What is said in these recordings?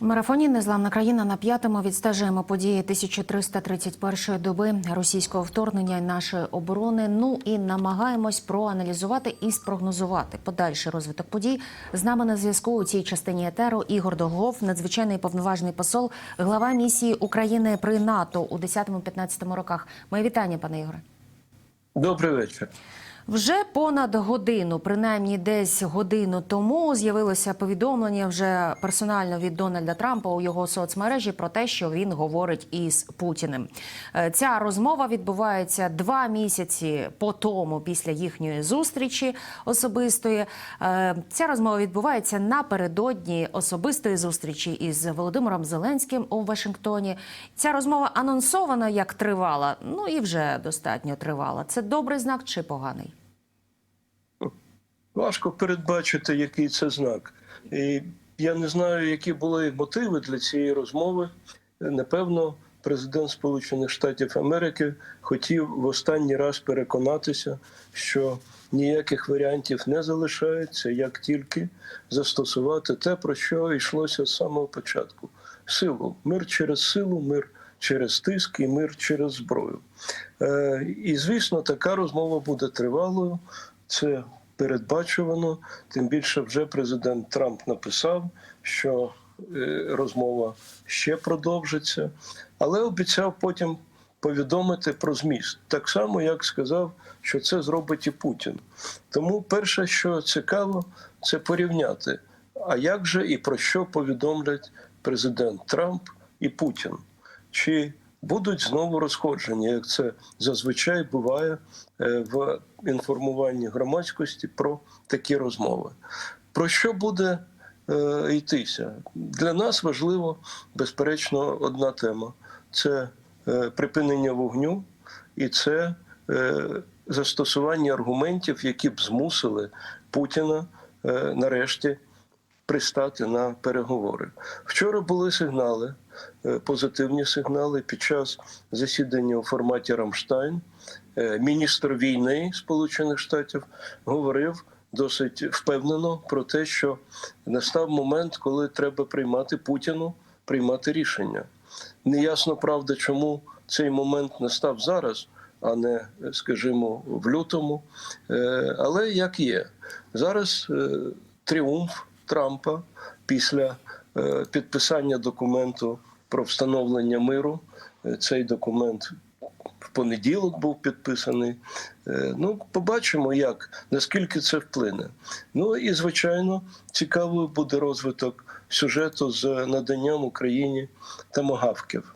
Марафоні Незламна країна на п'ятому відстежуємо події 1331 доби російського вторгнення нашої оборони. Ну і намагаємось проаналізувати і спрогнозувати подальший розвиток подій. З нами на зв'язку у цій частині етеру Ігор Долгов, надзвичайний повноважний посол, глава місії України при НАТО у 10-15 роках. Моє вітання, пане Ігоре. Добрий вечір. Вже понад годину, принаймні десь годину тому, з'явилося повідомлення вже персонально від Дональда Трампа у його соцмережі про те, що він говорить із Путіним. Е, Ця розмова відбувається два місяці по тому, після їхньої зустрічі особистої. Е, Ця розмова відбувається напередодні особистої зустрічі із Володимиром Зеленським у Вашингтоні. Ця розмова анонсована як тривала, ну і вже достатньо тривала. Це добрий знак чи поганий? Важко передбачити, який це знак. І я не знаю, які були мотиви для цієї розмови. Напевно, президент Сполучених Штатів Америки хотів в останній раз переконатися, що ніяких варіантів не залишається, як тільки застосувати те, про що йшлося з самого початку: силу, мир через силу, мир через тиск і мир через зброю. Е, І звісно, така розмова буде тривалою. Це передбачувано. Тим більше вже президент Трамп написав, що е, розмова ще продовжиться, але обіцяв потім повідомити про зміст, так само як сказав, що це зробить і Путін. Тому перше, що цікаво, це порівняти. А як же і про що повідомлять президент Трамп і Путін? Чи будуть знову розходження, як це зазвичай буває е, в інформуванні громадськості про такі розмови? Про що буде е, йтися? Для нас важливо, безперечно, одна тема: це е, припинення вогню і це застосування аргументів, які б змусили Путіна нарешті пристати на переговори. Вчора були сигнали, е, позитивні сигнали під час засідання у форматі Рамштайн. Е, Міністр війни Сполучених Штатів говорив досить впевнено про те, що настав момент, коли треба приймати Путіну, приймати рішення. Неясно, правда, чому цей момент настав зараз, а не, скажімо, в лютому. Е, Але як є, зараз е, тріумф Трампа після е, підписання документу про встановлення миру. Е, Цей документ в понеділок був підписаний. Е, Ну, побачимо, як наскільки це вплине. Ну і звичайно, цікавою буде розвиток сюжету з наданням Україні тамагавків.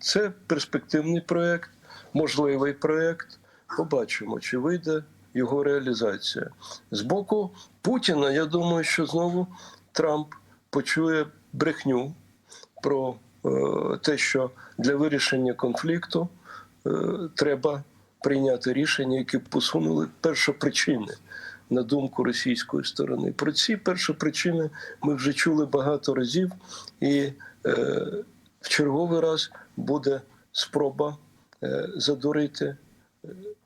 Це перспективний проєкт, можливий проєкт. Побачимо, чи вийде його реалізація. З боку Путіна, я думаю, що знову Трамп почує брехню про е, те, що для вирішення конфлікту е, треба прийняти рішення, які б посунули першопричини. На думку російської сторони, про ці першопричини ми вже чули багато разів, і е, в черговий раз буде спроба е, задурити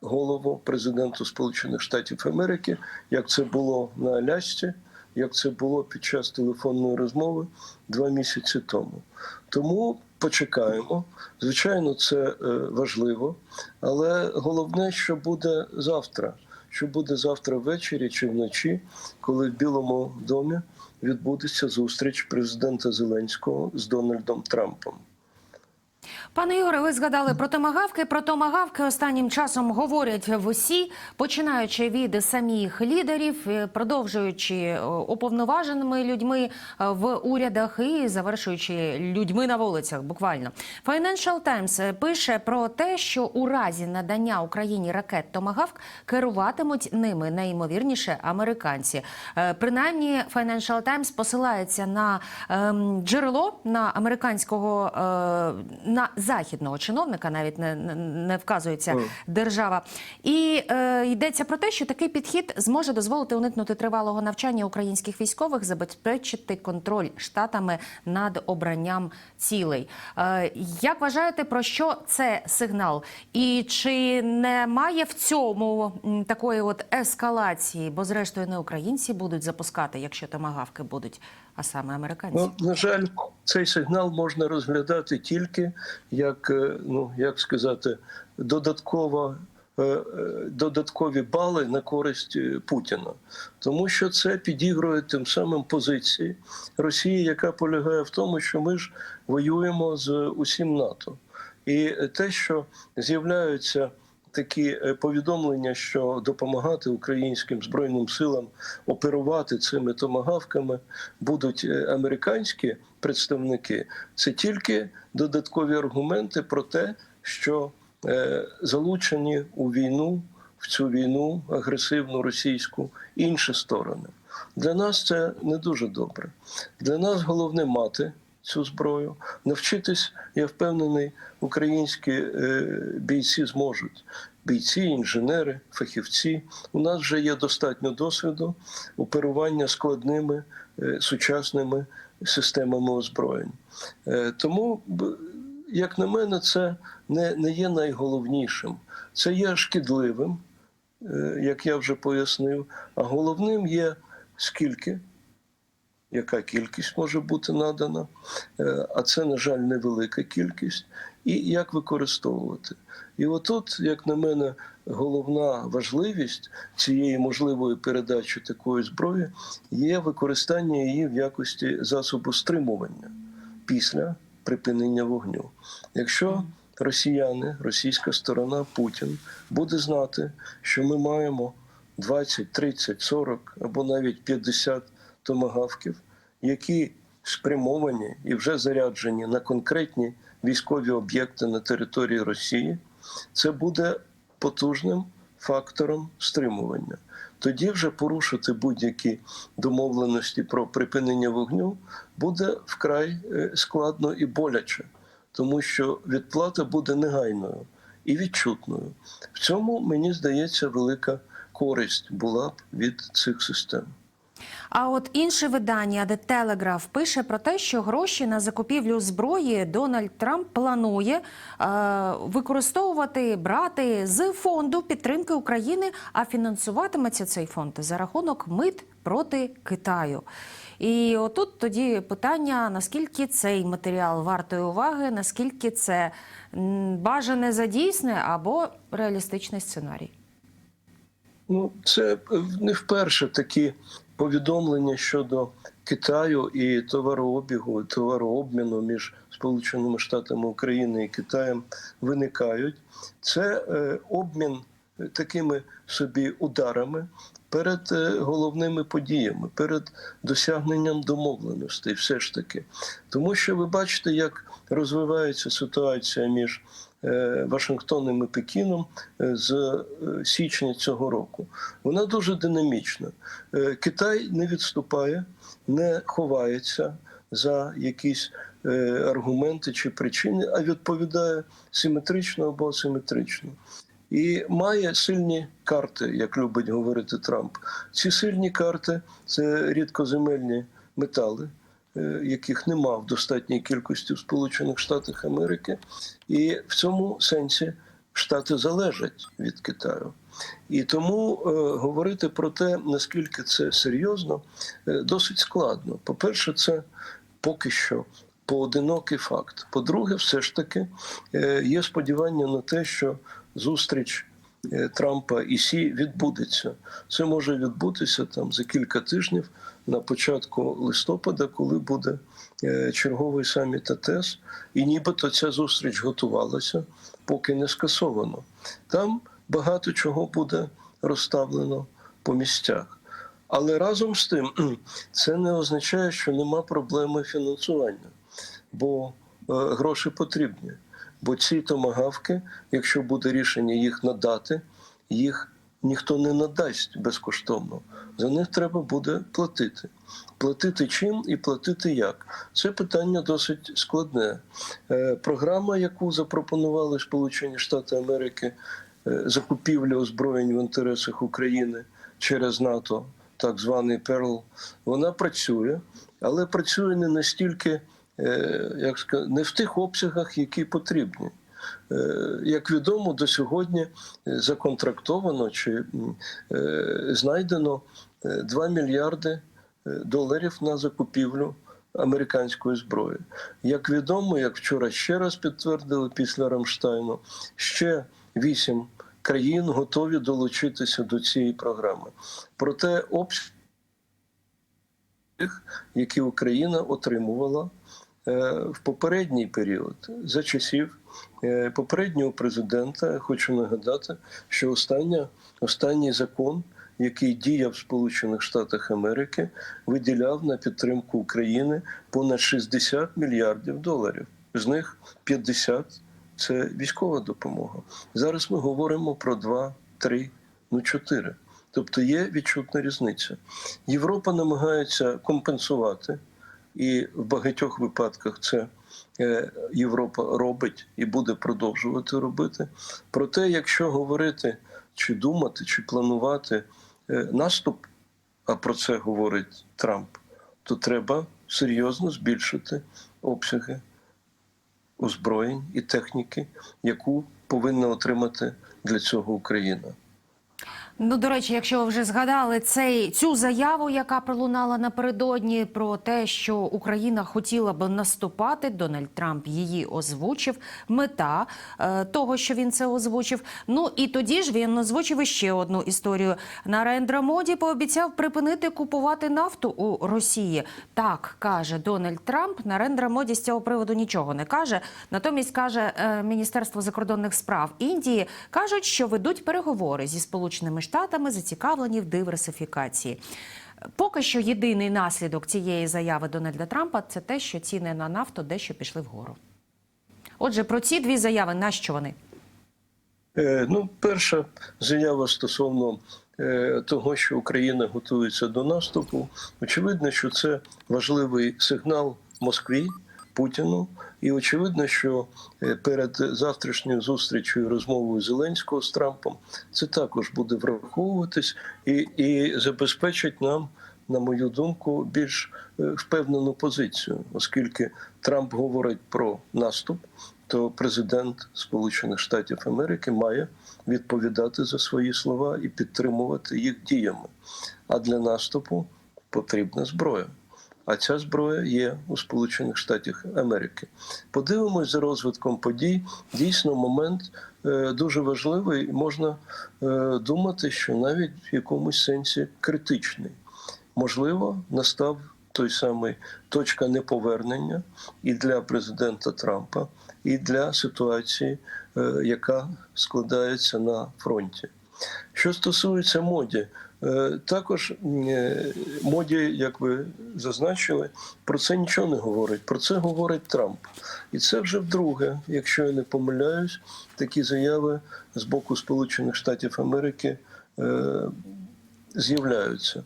голову президенту Сполучених Штатів Америки, як це було на Алясці, як це було під час телефонної розмови два місяці тому. Тому почекаємо. Звичайно, це е, важливо, але головне, що буде завтра. Що буде завтра ввечері чи вночі, коли в Білому домі відбудеться зустріч президента Зеленського з Дональдом Трампом. Пане Ігоре, ви згадали про томагавки. Про томагавки останнім часом говорять в усі, починаючи від самих лідерів, е, продовжуючи е, уповноваженими людьми е, в урядах і завершуючи людьми на вулицях. Буквально Financial Times пише про те, що у разі надання Україні ракет томагавк керуватимуть ними найімовірніше американці. Принаймні, Financial Times посилається на ем, джерело на американського на західного чиновника, навіть не, не, вказується Мгм. держава. І е, йдеться про те, що такий підхід зможе дозволити уникнути тривалого навчання українських військових, забезпечити контроль штатами над обранням цілей. Е, як вважаєте, про що це сигнал? І чи немає в цьому такої от ескалації? Бо зрештою не українці будуть запускати, якщо томагавки будуть а саме американці. Ну, на жаль, цей сигнал можна розглядати тільки як, е, ну як сказати, додаткова. е, е, Додаткові бали на користь Путіна, тому що це підігрує тим самим позиції Росії, яка полягає в тому, що ми ж воюємо з усім НАТО, і те, що з'являються такі е, повідомлення, що допомагати українським збройним силам оперувати цими томагавками будуть е, американські представники, це тільки додаткові аргументи про те, що е, залучені у війну в цю війну агресивну російську інші сторони. Для нас це не дуже добре. Для нас головне мати цю зброю, навчитись, я впевнений, українські е, бійці зможуть. Бійці, інженери, фахівці. У нас вже є достатньо досвіду оперування складними е, сучасними системами озброєнь. Е, Тому, як на мене, це не, не є найголовнішим. Це є шкідливим, як я вже пояснив. А головним є скільки, яка кількість може бути надана, Е, а це, на жаль, невелика кількість, і як використовувати. І отут, як на мене, головна важливість цієї можливої передачі такої зброї є використання її в якості засобу стримування після припинення вогню. Якщо росіяни, російська сторона, Путін буде знати, що ми маємо 20, 30, 40 або навіть 50 томагавків, які спрямовані і вже заряджені на конкретні військові об'єкти на території Росії, це буде потужним фактором стримування. Тоді вже порушити будь-які домовленості про припинення вогню буде вкрай е, складно і боляче, тому що відплата буде негайною і відчутною. В цьому мені здається велика користь була б від цих систем. А от інше видання The Telegraph пише про те, що гроші на закупівлю зброї Дональд Трамп планує е, використовувати брати з фонду підтримки України, а фінансуватиметься цей фонд за рахунок мит проти Китаю. І отут тоді питання: наскільки цей матеріал вартої уваги, наскільки це бажане за дійсне або реалістичний сценарій. Ну, це не вперше такі повідомлення щодо Китаю і товарообігу, товарообміну між Сполученими Штатами України і Китаєм виникають. Це е, обмін такими собі ударами перед е, головними подіями, перед досягненням домовленостей, все ж таки. Тому що ви бачите, як розвивається ситуація між е, Вашингтоном і Пекіном е, з е, січня цього року. Вона дуже динамічна. Е, Китай не відступає, не ховається за якісь е, аргументи чи причини, а відповідає симетрично або асиметрично. І має сильні карти, як любить говорити Трамп. Ці сильні карти це рідкоземельні метали, е, яких нема в достатній кількості в Сполучених Штатах Америки, і в цьому сенсі Штати залежать від Китаю. І тому е, говорити про те, наскільки це серйозно, е, досить складно. По-перше, це поки що поодинокий факт. По-друге, все ж таки е, є сподівання на те, що зустріч е, Трампа і Сі відбудеться. Це може відбутися там за кілька тижнів на початку листопада, коли буде е, черговий саміт АТЕС, і нібито ця зустріч готувалася, поки не скасовано. Там багато чого буде розставлено по місцях. Але разом з тим це не означає, що нема проблеми фінансування, бо е, гроші потрібні. Бо ці томагавки, якщо буде рішення їх надати, їх ніхто не надасть безкоштовно. За них треба буде платити. Платити чим і платити як? Це питання досить складне. Е, Програма, яку запропонували Сполучені Штати Америки, е, закупівля озброєнь в інтересах України через НАТО, так званий Перл, вона працює, але працює не настільки, е, як сказати, не в тих обсягах, які потрібні. Е, Як відомо, до сьогодні е, законтрактовано чи е, знайдено е, 2 мільярди доларів на закупівлю американської зброї. Як відомо, як вчора ще раз підтвердили після Рамштайну, ще вісім країн готові долучитися до цієї програми. Проте обсяг, які Україна отримувала в попередній період за часів попереднього президента, хочу нагадати, що остання, останній закон, який діяв в Сполучених Штатах Америки, виділяв на підтримку України понад 60 мільярдів доларів. З них 50 – це військова допомога. Зараз ми говоримо про 2, 3, ну 4. Тобто є відчутна різниця. Європа намагається компенсувати, і в багатьох випадках це е, Європа робить і буде продовжувати робити. Проте, якщо говорити чи думати, чи планувати е, наступ, а про це говорить Трамп, то треба серйозно збільшити обсяги озброєнь і техніки, яку повинна отримати для цього Україна. Ну, до речі, якщо ви вже згадали цей цю заяву, яка пролунала напередодні, про те, що Україна хотіла би наступати, Дональд Трамп її озвучив. Мета е, того, що він це озвучив. Ну і тоді ж він озвучив іще одну історію. Нарендра Моді пообіцяв припинити купувати нафту у Росії. Так каже Дональд Трамп. Нарендра Моді з цього приводу нічого не каже. Натомість каже е, Міністерство закордонних справ Індії, кажуть, що ведуть переговори зі сполученими штатами, зацікавлені в диверсифікації. Поки що єдиний наслідок цієї заяви Дональда Трампа це те, що ціни на нафту дещо пішли вгору. Отже, про ці дві заяви, нащо вони? Е, Ну, перша заява стосовно е, того, що Україна готується до наступу. Очевидно, що це важливий сигнал Москві, Путіну. І очевидно, що е, перед завтрашньою зустрічю і розмовою Зеленського з Трампом це також буде враховуватись і, і забезпечить нам, на мою думку, більш е, впевнену позицію, оскільки Трамп говорить про наступ, то президент Сполучених Штатів Америки має відповідати за свої слова і підтримувати їх діями. А для наступу потрібна зброя. А ця зброя є у Сполучених Штатах Америки. Подивимось за розвитком подій. Дійсно, момент е, дуже важливий, можна е, думати, що навіть в якомусь сенсі критичний. Можливо, настав той самий точка неповернення і для президента Трампа, і для ситуації, е, яка складається на фронті. Що стосується моді, також е, моді, як ви зазначили, про це нічого не говорить. Про це говорить Трамп. І це вже вдруге, якщо я не помиляюсь, такі заяви з боку Сполучених Штатів Америки е, з'являються.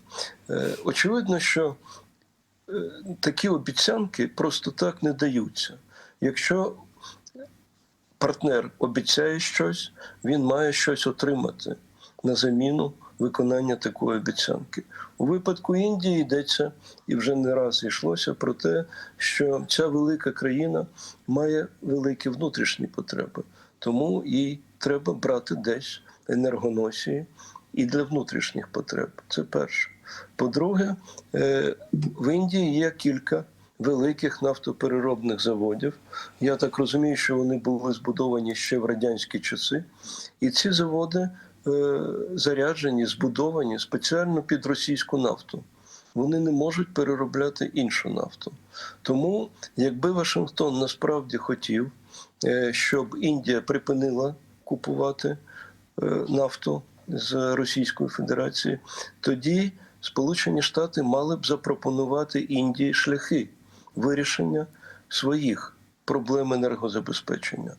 Е, Очевидно, що е, такі обіцянки просто так не даються. Якщо партнер обіцяє щось, він має щось отримати на заміну виконання такої обіцянки. У випадку Індії йдеться і вже не раз йшлося про те, що ця велика країна має великі внутрішні потреби, тому їй треба брати десь енергоносії і для внутрішніх потреб. Це перше. По-друге, е, в Індії є кілька великих нафтопереробних заводів. Я так розумію, що вони були збудовані ще в радянські часи. І ці заводи заряджені, збудовані спеціально під російську нафту. Вони не можуть переробляти іншу нафту. Тому, якби Вашингтон насправді хотів, е, щоб Індія припинила купувати е, нафту з Російської Федерації, тоді Сполучені Штати мали б запропонувати Індії шляхи вирішення своїх проблем енергозабезпечення,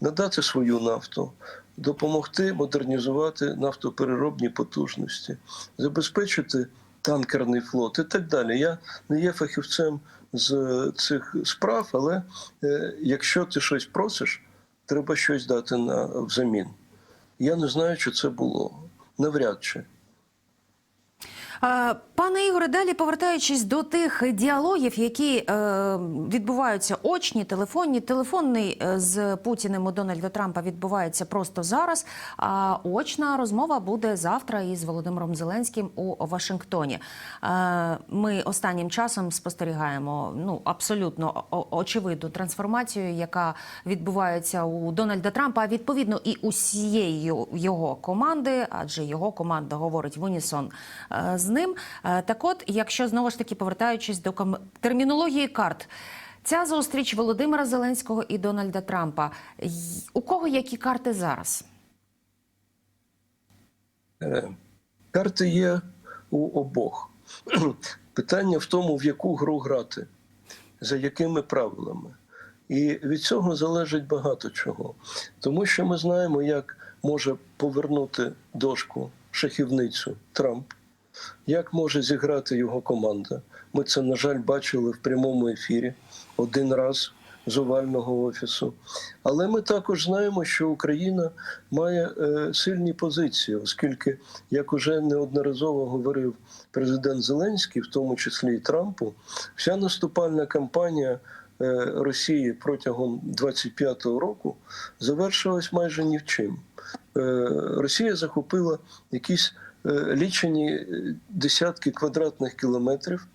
надати свою нафту, допомогти модернізувати нафтопереробні потужності, забезпечити танкерний флот і так далі. Я не є фахівцем з цих справ, але е, якщо ти щось просиш, треба щось дати на взамін. Я не знаю, чи це було навряд чи. Пане Ігоре, далі повертаючись до тих діалогів, які е, відбуваються очні, телефонні. Телефонний е, з Путіним у Дональда Трампа відбувається просто зараз. А очна розмова буде завтра із Володимиром Зеленським у Вашингтоні. Е, ми останнім часом спостерігаємо ну абсолютно очевидну трансформацію, яка відбувається у Дональда Трампа, а відповідно і усієї його- команди, адже його команда говорить в унісон е, з ним. Е, Так от, якщо знову ж таки повертаючись до ком- термінології карт. Ця зустріч Володимира Зеленського і Дональда Трампа. У кого які карти зараз? Е, Карти є у обох. Питання в тому, в яку гру грати, за якими правилами. І від цього залежить багато чого. Тому що ми знаємо, як може повернути дошку шахівницю Трамп, як може зіграти його команда. Ми це, на жаль, бачили в прямому ефірі один раз з овального офісу. Але ми також знаємо, що Україна має е, сильні позиції, оскільки, як уже неодноразово говорив президент Зеленський, в тому числі і Трампу, вся наступальна кампанія. е, Росії протягом 25-го року завершилась майже ні в чим. Е, Росія захопила якісь лічені е, десятки квадратних кілометрів,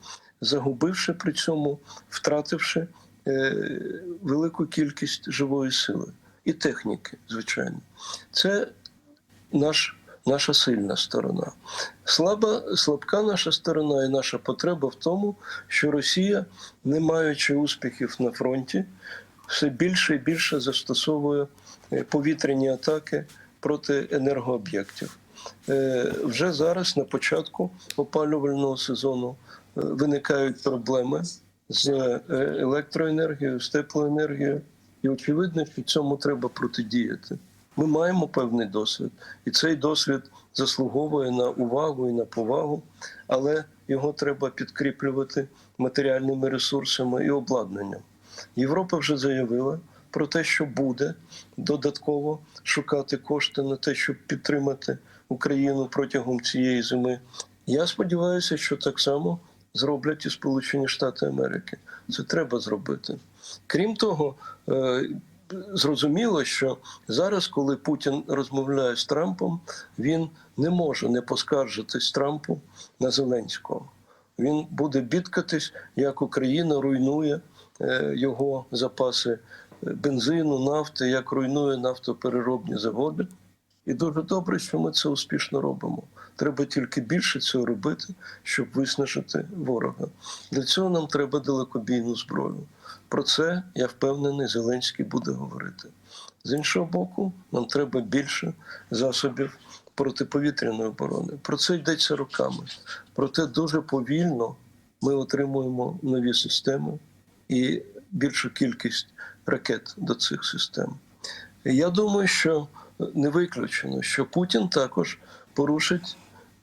загубивши при цьому, втративши е, велику кількість живої сили і техніки, звичайно. Це наш, наша сильна сторона. Слаба, слабка наша сторона і наша потреба в тому, що Росія, не маючи успіхів на фронті, все більше і більше застосовує е, повітряні атаки проти енергооб'єктів. Е, Вже зараз, на початку опалювального сезону, е, виникають проблеми з е, електроенергією, з теплоенергією, і очевидно, що цьому треба протидіяти. Ми маємо певний досвід, і цей досвід заслуговує на увагу і на повагу, але його треба підкріплювати матеріальними ресурсами і обладнанням. Європа вже заявила про те, що буде додатково шукати кошти на те, щоб підтримати Україну протягом цієї зими. Я сподіваюся, що так само зроблять і Сполучені Штати Америки. Це треба зробити. Крім того, е, зрозуміло, що зараз, коли Путін розмовляє з Трампом, він не може не поскаржитись Трампу на Зеленського. Він буде бідкатись, як Україна руйнує е, його запаси бензину, нафти, як руйнує нафтопереробні заводи. І дуже добре, що ми це успішно робимо. Треба тільки більше цього робити, щоб виснажити ворога. Для цього нам треба далекобійну зброю. Про це я впевнений, Зеленський буде говорити. З іншого боку, нам треба більше засобів протиповітряної оборони. Про це йдеться роками. Проте дуже повільно ми отримуємо нові системи і більшу кількість ракет до цих систем. Я думаю, що не виключено, що Путін також порушить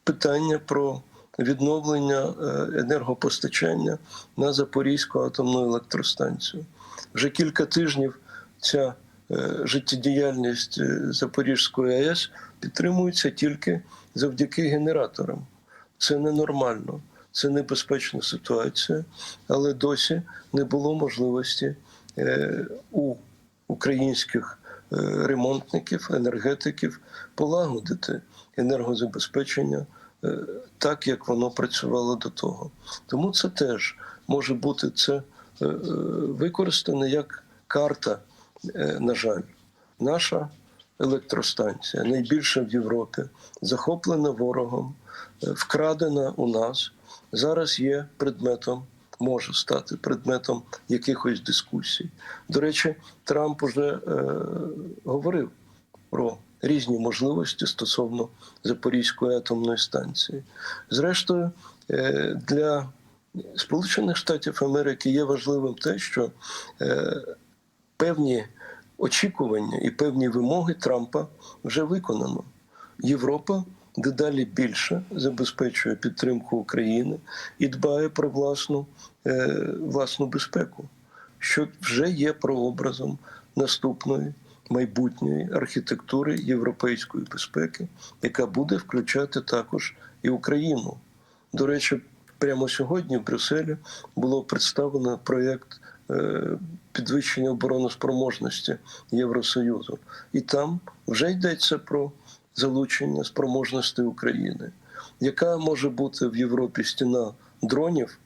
питання про відновлення е, енергопостачання на Запорізьку атомну електростанцію. Вже кілька тижнів ця е, життєдіяльність е, Запорізької АЕС підтримується тільки завдяки генераторам. Це ненормально, це небезпечна ситуація, але досі не було можливості у українських ремонтників, енергетиків полагодити енергозабезпечення е, так, як воно працювало до того. Тому це теж може бути це е, е, використане як карта, е, на жаль, наша електростанція, найбільша в Європі, захоплена ворогом, е, вкрадена у нас, зараз є предметом. Може стати предметом якихось дискусій. До речі, Трамп уже е, говорив про різні можливості стосовно Запорізької атомної станції. Зрештою, е, для Сполучених Штатів Америки є важливим те, що е, певні очікування і певні вимоги Трампа вже виконано. Європа дедалі більше забезпечує підтримку України і дбає про власну, е, власну безпеку, що вже є прообразом наступної майбутньої архітектури європейської безпеки, яка буде включати також і Україну. До речі, прямо сьогодні в Брюсселі було представлено проєкт е, підвищення обороноспроможності Євросоюзу. І там вже йдеться про залучення спроможності України, яка може бути в Європі стіна дронів,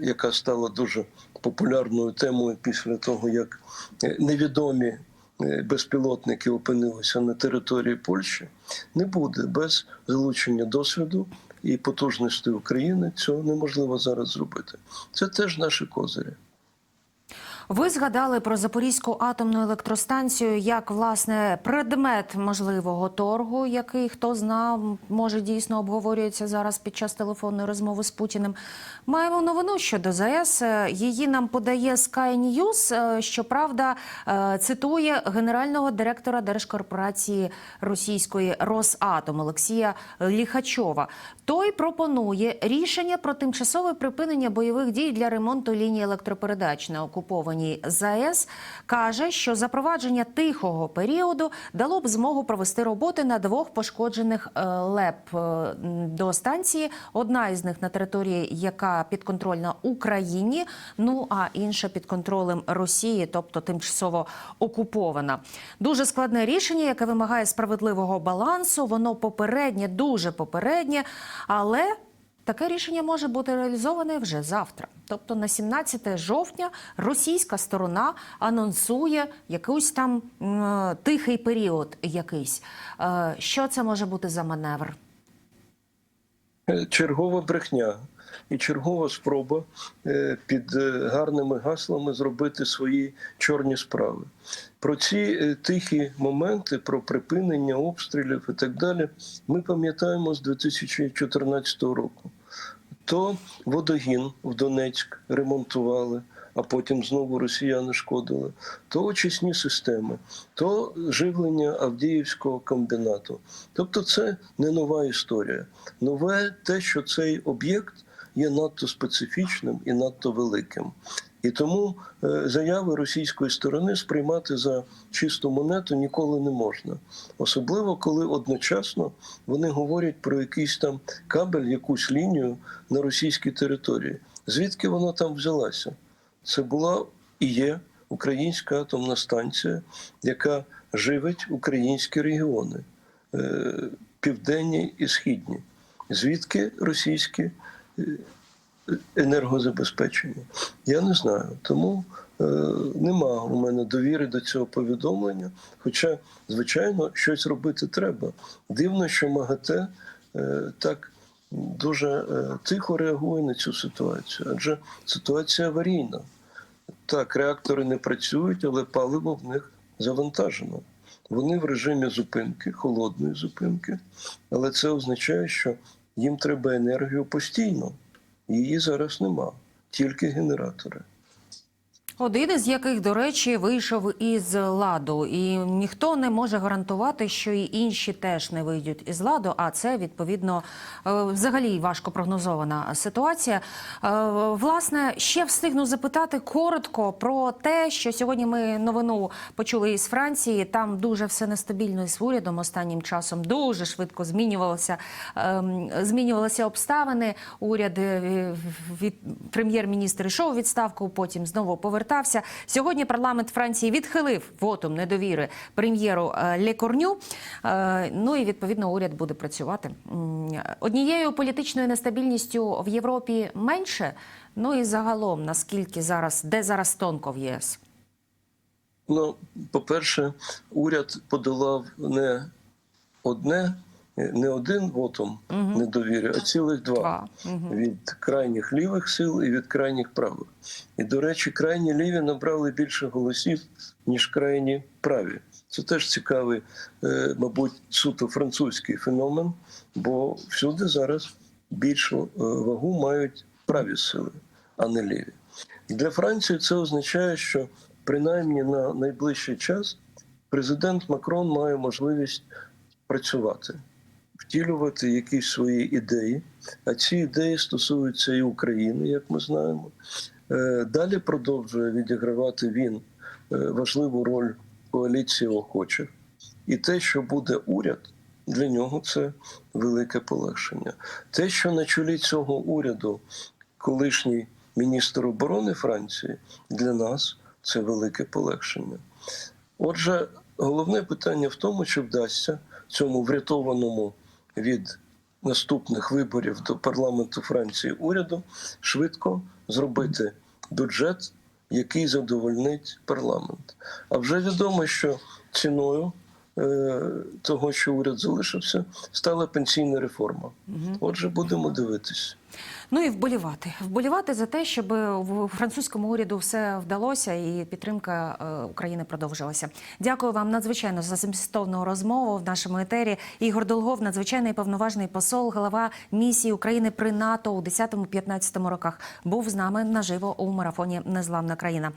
яка стала дуже популярною темою після того, як е, невідомі е, безпілотники опинилися на території Польщі, не буде без залучення досвіду і потужності України. Цього неможливо зараз зробити. Це теж наші козирі. Ви згадали про Запорізьку атомну електростанцію як власне предмет можливого торгу, який хто знав, може дійсно обговорюється зараз під час телефонної розмови з Путіним. Маємо новину щодо ЗАЕС. Е, Її нам подає Sky News. Е, Щоправда, е, цитує генерального директора держкорпорації російської Росатом Олексія Ліхачова. Той пропонує рішення про тимчасове припинення бойових дій для ремонту лінії електропередач на окупованій ЗАЕС. Каже, що запровадження тихого періоду дало б змогу провести роботи на двох пошкоджених е, ЛЕП е, до станції. Одна із них на території, яка підконтрольна Україні, ну а інша під контролем Росії, тобто тимчасово окупована. Дуже складне рішення, яке вимагає справедливого балансу. Воно попереднє, дуже попереднє, але Таке рішення може бути реалізоване вже завтра. Тобто на 17 жовтня російська сторона анонсує якийсь там е, тихий період. Якийсь. Е, Що це може бути за маневр? Е, Чергова брехня і чергова спроба е, під е, гарними гаслами зробити свої чорні справи. Про ці е, тихі моменти, про припинення обстрілів і так далі, ми пам'ятаємо з 2014 року. То водогін в Донецьк ремонтували, а потім знову росіяни шкодили, то очисні системи, то живлення Авдіївського комбінату. Тобто, це не нова історія. Нове те, що цей об'єкт є надто специфічним і надто великим. І тому е, заяви російської сторони сприймати за чисту монету ніколи не можна. Особливо коли одночасно вони говорять про якийсь там кабель, якусь лінію на російській території. Звідки вона там взялася? Це була і є українська атомна станція, яка живить українські регіони е, південні і східні. Звідки російські енергозабезпечення? Я не знаю. Тому е, нема у мене довіри до цього повідомлення. Хоча, звичайно, щось робити треба. Дивно, що МАГАТЕ е, так дуже е, тихо реагує на цю ситуацію, адже ситуація аварійна. Так, реактори не працюють, але паливо в них завантажено. Вони в режимі зупинки, холодної зупинки, але це означає, що їм треба енергію постійно. Її зараз нема, тільки генератори. Один із яких, до речі, вийшов із ладу, і ніхто не може гарантувати, що і інші теж не вийдуть із ладу. А це відповідно е, взагалі важко прогнозована ситуація. Е, Власне, ще встигну запитати коротко про те, що сьогодні ми новину почули із Франції. Там дуже все нестабільно із урядом останнім часом. Дуже швидко змінювалося ем, змінювалися обставини. Уряд е, від прем'єр-міністр йшов у відставку, потім знову повертався. Сьогодні парламент Франції відхилив вотум недовіри прем'єру е, Лекорню. Е, Ну і відповідно уряд буде працювати. Однією політичною нестабільністю в Європі менше. Ну і загалом, наскільки зараз, де зараз тонко в ЄС? Ну, по-перше, уряд подолав не одне, не один вотум недовіри, а цілих два. Два. Мгм. від крайніх лівих сил і від крайніх правих. І, до речі, крайні ліві набрали більше голосів, ніж крайні праві. Це теж цікавий, е, мабуть, суто французький феномен, бо всюди зараз більшу е, вагу мають праві сили, а не ліві. Для Франції це означає, що принаймні на найближчий час президент Макрон має можливість працювати втілювати якісь свої ідеї, а ці ідеї стосуються і України, як ми знаємо. Е, Далі продовжує відігравати він е, важливу роль коаліції охочих. І те, що буде уряд, для нього це велике полегшення. Те, що на чолі цього уряду колишній міністр оборони Франції, для нас це велике полегшення. Отже, головне питання в тому, чи вдасться цьому врятованому від наступних виборів до парламенту Франції уряду швидко зробити бюджет, який задовольнить парламент. А вже відомо, що ціною е, того, що уряд залишився, стала пенсійна реформа. Отже, будемо дивитись. Ну і вболівати. Вболівати за те, щоб в французькому уряду все вдалося і підтримка е, України продовжилася. Дякую вам надзвичайно за змістовну розмову в нашому етері. Ігор Долгов, надзвичайний повноважний посол, голова місії України при НАТО у 10-15 роках, був з нами наживо у марафоні Незламна країна.